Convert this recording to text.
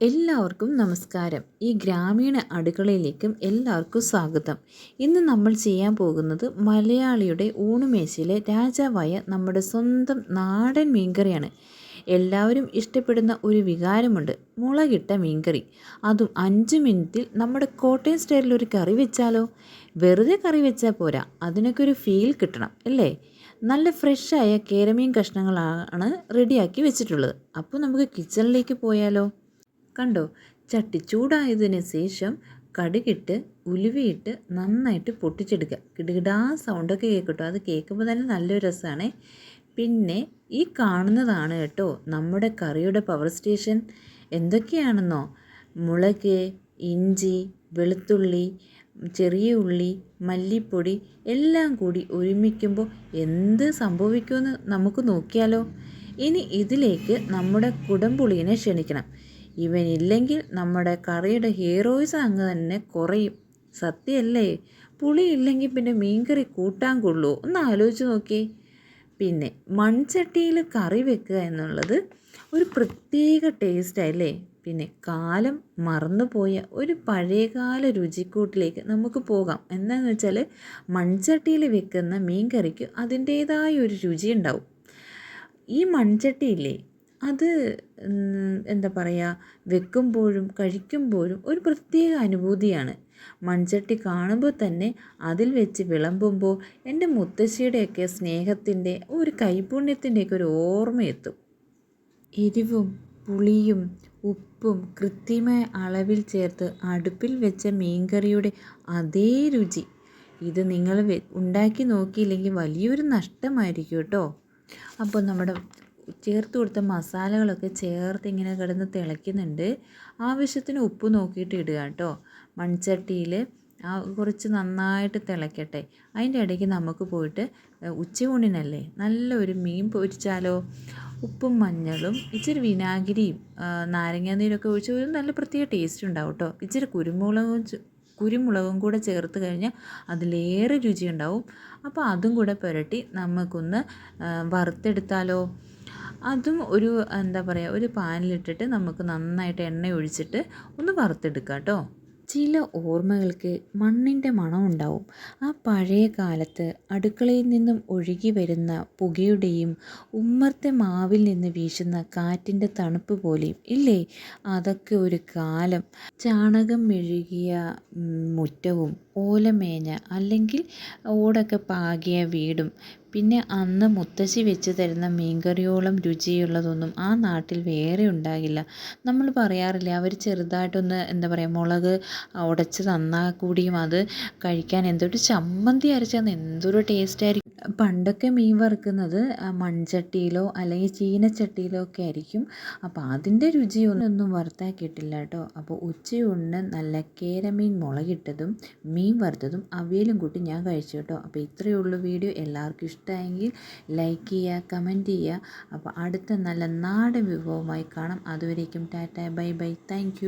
എല്ലാവർക്കും നമസ്കാരം. ഈ ഗ്രാമീണ അടുക്കളയിലേക്കും എല്ലാവർക്കും സ്വാഗതം. ഇന്ന് നമ്മൾ ചെയ്യാൻ പോകുന്നത് മലയാളിയുടെ ഊണുമേശയിലെ രാജാവായ നമ്മുടെ സ്വന്തം നാടൻ മീൻകറിയാണ്. എല്ലാവരും ഇഷ്ടപ്പെടുന്ന ഒരു വികാരമുണ്ട്. മുളകിട്ട മീൻകറി. അതും അഞ്ച് മിനിറ്റിൽ നമ്മുടെ കോട്ടയം സ്റ്റൈലിൽ ഒരു കറി വെച്ചാലോ? വെറുതെ കറി വെച്ചാൽ പോരാ. അതിനൊക്കെ ഒരു ഫീൽ കിട്ടണം അല്ലേ? നല്ല ഫ്രഷായ കേരമീൻ കഷ്ണങ്ങളാണ് റെഡിയാക്കി വെച്ചിട്ടുള്ളത്. അപ്പോൾ നമുക്ക് കിച്ചണിലേക്ക് പോയാലോ? കണ്ടോ? ചട്ടി ചൂടായതിന് ശേഷം കടുകിട്ട് ഉലുവയിട്ട് നന്നായിട്ട് പൊട്ടിച്ചെടുക്കുക. കിടുകിടാ സൗണ്ടൊക്കെ കേൾക്കട്ടോ. അത് കേൾക്കുമ്പോൾ തന്നെ നല്ലൊരു രസമാണ് പിന്നെ ഈ കാണുന്നതാണ് കേട്ടോ നമ്മുടെ കറിയുടെ പവർ സ്റ്റേഷൻ എന്തൊക്കെയാണെന്നോ? മുളക് ഇഞ്ചി വെളുത്തുള്ളി ചെറിയ ഉള്ളി മല്ലിപ്പൊടി എല്ലാം കൂടി ഒരുമിക്കുമ്പോൾ എന്ത് സംഭവിക്കുമെന്ന് നമുക്ക് നോക്കിയാലോ? ഇനി ഇതിലേക്ക് നമ്മുടെ കുടംപുളീനെ ക്ഷണിക്കണം. ഇവനില്ലെങ്കിൽ നമ്മുടെ കറിയുടെ ഹീറോയിസ് അങ്ങ് തന്നെ കുറയും. സത്യമല്ലേ? പുളി ഇല്ലെങ്കിൽ പിന്നെ മീൻകറി കൂട്ടാൻ കൊള്ളുമോ ഒന്ന് ആലോചിച്ച് നോക്കിയേ. പിന്നെ മൺചട്ടിയിൽ കറി വെക്കുക എന്നുള്ളത് ഒരു പ്രത്യേക ടേസ്റ്റായില്ലേ പിന്നെ കാലം മറന്നുപോയ ഒരു പഴയകാല രുചിക്കൂട്ടിലേക്ക് നമുക്ക് പോകാം. എന്താണെന്ന് വെച്ചാൽ മൺചട്ടിയിൽ വെക്കുന്ന മീൻ കറിക്ക് അതിന്റേതായ ഒരു രുചി ഉണ്ടാവും. ഈ മൺചട്ടിയില്ലേ അത് എന്താ പറയുക വെക്കുമ്പോഴും കഴിക്കുമ്പോഴും ഒരു പ്രത്യേക അനുഭൂതിയാണ്. മൺചട്ടി കാണുമ്പോൾ തന്നെ അതിൽ വെച്ച് വിളമ്പുമ്പോൾ എന്റെ മുത്തശ്ശിയുടെയൊക്കെ സ്നേഹത്തിന്റെ ഒരു കൈപുണ്യത്തിന്റെയൊക്കെ ഒരു ഓർമ്മയെത്തും. എരിവും പുളിയും ഉപ്പും കൃത്യമായ അളവിൽ ചേർത്ത് അടുപ്പിൽ വെച്ച മീൻകറിയുടെ അതേ രുചി. ഇത് നിങ്ങൾ ഉണ്ടാക്കി നോക്കിയില്ലെങ്കിൽ വലിയൊരു നഷ്ടമായിരിക്കും കേട്ടോ. അപ്പോൾ നമ്മുടെ ചേർത്ത് കൊടുത്ത മസാലകളൊക്കെ ചേർത്ത് ഇങ്ങനെ കിടന്ന് തിളയ്ക്കുന്നുണ്ട്. ആവശ്യത്തിന് ഉപ്പ് നോക്കിയിട്ട് ഇടുക കേട്ടോ. മൺചട്ടിയിൽ ആ കുറച്ച് നന്നായിട്ട് തിളയ്ക്കട്ടെ. അതിന്റെ ഇടയ്ക്ക് നമുക്ക് പോയിട്ട് ഉച്ചയൂണിനല്ലേ നല്ല ഒരു മീൻ പൊരിച്ചാലോ? ഉപ്പും മഞ്ഞളും ഇച്ചിരി വിനാഗിരിയും നാരങ്ങ നീരൊക്കെ ഒഴിച്ച് ഒരു നല്ല പ്രത്യേക ടേസ്റ്റ് ഉണ്ടാവും കേട്ടോ. ഇച്ചിരി കുരുമുളകും കുരുമുളകും കൂടെ ചേർത്ത് കഴിഞ്ഞാൽ അതിലേറെ രുചിയുണ്ടാവും. അപ്പോൾ അതും കൂടെ പുരട്ടി നമുക്കൊന്ന് വറുത്തെടുത്താലോ? അതും ഒരു എന്താ പറയുക ഒരു പാനിലിട്ടിട്ട് നമുക്ക് നന്നായിട്ട് എണ്ണ ഒഴിച്ചിട്ട് ഒന്ന് വറുത്തെടുക്കാം കേട്ടോ ചില ഓർമ്മകൾക്ക് മണ്ണിന്റെ മണമുണ്ടാവും ആ പഴയ കാലത്ത് അടുക്കളയിൽ നിന്നും ഒഴുകി വരുന്ന പുകയുടെയും ഉമ്മർത്തെ മാവിൽ നിന്ന് വീശുന്ന കാറ്റിന്റെ തണുപ്പ് പോലെയും ഇല്ലേ? അതൊക്കെ ഒരു കാലം. ചാണകം മെഴുകിയ മുറ്റവും ഓലമേഞ്ഞ അല്ലെങ്കിൽ ഓടൊക്കെ പാകിയ വീടും പിന്നെ അന്ന് മുത്തശ്ശി വെച്ച് തരുന്ന മീൻകറിയോളം രുചിയുള്ളതൊന്നും ആ നാട്ടിൽ വേറെ ഉണ്ടാകില്ല. നമ്മൾ പറയാറില്ലേ അവർ ചെറുതായിട്ടൊന്ന് എന്താ പറയുക മുളക് ഉടച്ച് തന്നാൽ കൂടിയും അത് കഴിക്കാൻ എന്തൊരു ചമ്മന്തി അരച്ചാൽ എന്തൊരു ടേസ്റ്റായിരിക്കും പണ്ടൊക്കെ മീൻ വറുക്കുന്നത് മൺചട്ടിയിലോ അല്ലെങ്കിൽ ചീനച്ചട്ടിയിലോ ഒക്കെ ആയിരിക്കും. അപ്പോൾ അതിന്റെ രുചിയൊന്നും വറുത്താക്കിയിട്ടില്ല കേട്ടോ. അപ്പോൾ ഉച്ചയൂണിന് നല്ല കേരമീൻ മുളകിട്ടതും മീൻ വറുത്തതും അവിയലും കൂട്ടി ഞാൻ കഴിച്ചു കേട്ടോ. അപ്പോൾ ഇത്രയേ ഉള്ളൂ വീഡിയോ. എല്ലാവർക്കും ഇഷ്ടമായെങ്കിൽ ലൈക്ക് ചെയ്യുക കമന്റ് ചെയ്യുക. അപ്പോൾ അടുത്ത നല്ല നാടൻ വിഭവമായി കാണാം. അതുവരേക്കും ടാറ്റ ബൈ ബൈ. താങ്ക്